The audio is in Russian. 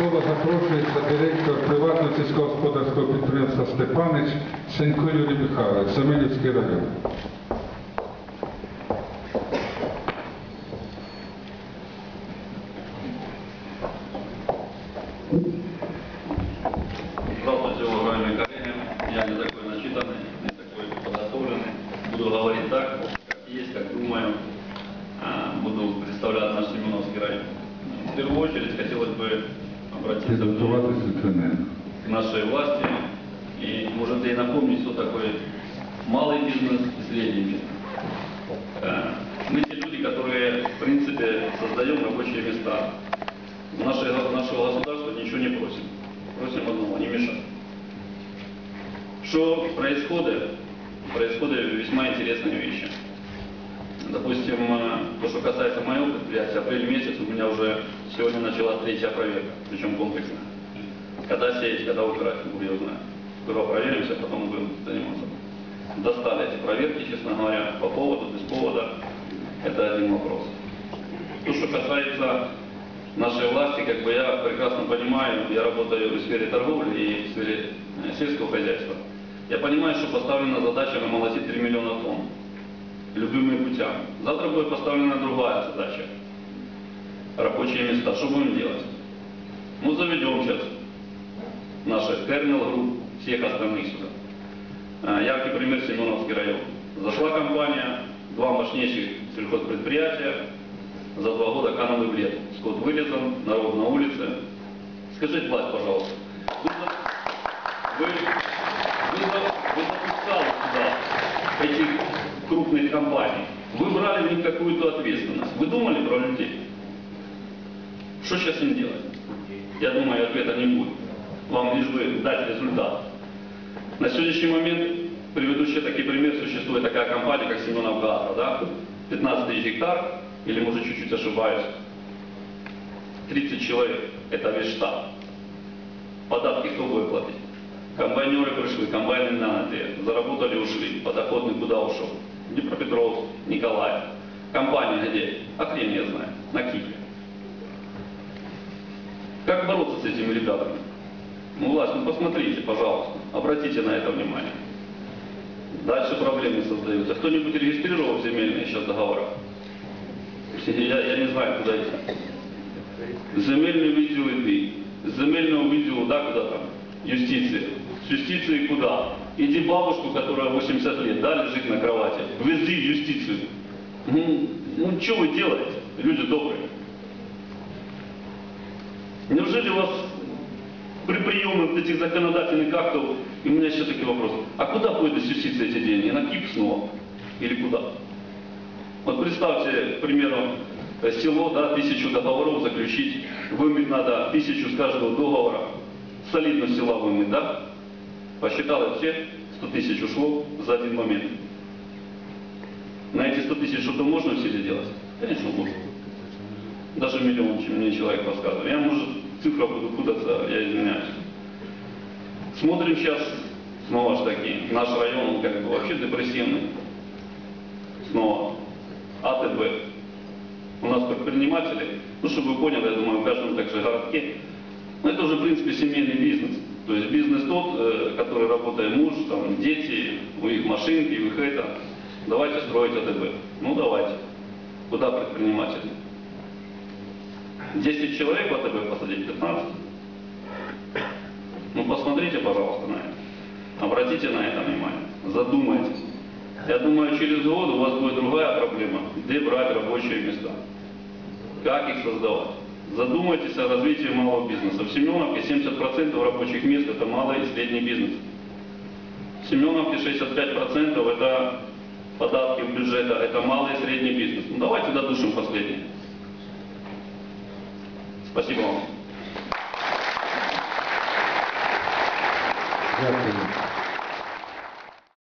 Запрошується директор приватного сільськогосподарського підприємства Степанич Сенько Юрій Михайлович, Семенівський район. Здравствуйте, Підготуватися Литвиненко. к нашей власти и, может, и напомнить, что такое малый бизнес и средний бизнес. Э, Мы те люди, которые, в принципе, создаем рабочие места. Наше- нашего государства ничего не просим. Просим одного, не мешать. Что происходит? Происходят весьма интересные вещи. Допустим, э, то, что касается моего предприятия, апрель месяц у меня уже сегодня началась третья проверка, причем комплексная. Когда сеять, когда убирать, ее знает. Сперва проверимся, потом будем заниматься. Достали эти проверки, честно говоря, по поводу, без повода. Это один вопрос. То, что касается нашей власти, как бы я прекрасно понимаю, я работаю в сфере торговли и в сфере э, сельского хозяйства. Я понимаю, что поставлена задача намолотить 3 миллиона тонн любыми путями. Завтра будет поставлена другая задача. Рабочие места. Что будем делать? Ну, заведем сейчас наших Терминал Групп, всех остальных сюда. Яркий пример Семеновский район. Зашла компания, два мощнейших сельхозпредприятия, за два года канулы в лет. Скот вырезан, народ на улице. Скажите, власть, пожалуйста, вы, за- вы, вы за- вы запускали сюда этих компаний, вы брали в них какую-то ответственность. Вы думали про людей? Что сейчас им делать? Я думаю, ответа не будет. Вам лишь бы дать результат. На сегодняшний момент, приведу еще такой пример, существует такая компания, как Семенов Агро, да? 15 тысяч гектар, или может чуть-чуть ошибаюсь, 30 человек, это весь штат. Податки кто будет платить? Комбайнеры пришли, комбайны нанятые, заработали, ушли. Подоходный куда ушел? Днепропетровск, Николаев. Компания где? А хрен я знаю, на Кипре. Как бороться с этими ребятами? Ну, власть, ну посмотрите, пожалуйста, обратите на это внимание. Дальше проблемы создаются. Кто-нибудь регистрировал земельные сейчас договора? Я, я не знаю, куда идти. Земельный видео иди. З земельного видео, да, куда там? Юстиция. С юстиции куда? Иди бабушку, которая 80 лет, да, лежит на кровати. Вези юстицию. Ну, ну что вы делаете, люди добрые? Неужели у вас при приеме вот этих законодательных актов, и у меня еще такой вопрос, а куда пойдут юстиция эти деньги? На КИП снова? Или куда? Вот представьте, к примеру, село, да, тысячу договоров заключить, вымыть надо тысячу с каждого договора, солидно села вымыть, да? Посчитали все, 100 тысяч ушло за один момент. На эти 100 тысяч что-то можно в селе делать? Конечно, можно. Даже миллион, чем мне человек рассказывал. Я, может, цифра буду путаться, я извиняюсь. Смотрим сейчас, снова ж таки, наш район, он как бы вообще депрессивный. Снова. АТБ. У нас предприниматели, ну, чтобы вы поняли, я думаю, в каждом также городке, это уже, в принципе, семейный бизнес. То есть бизнес тот, э, который работает муж, там, дети, у них машинки, у них это. Давайте строить АТБ. Ну, давайте. Куда предприниматели? 10 человек в АТБ посадить, 15. Ну, посмотрите, пожалуйста, на это. Обратите на это внимание. Задумайтесь. Я думаю, через год у вас будет другая проблема. Где брать рабочие места? Как их создавать? Задумайтесь о развитии малого бизнеса. В Семеновке 70% рабочих мест это малый и средний бизнес. В Семеновке 65% это податки в бюджета, это малый и средний бизнес. Ну давайте додушим последнее. Спасибо вам. Дякую.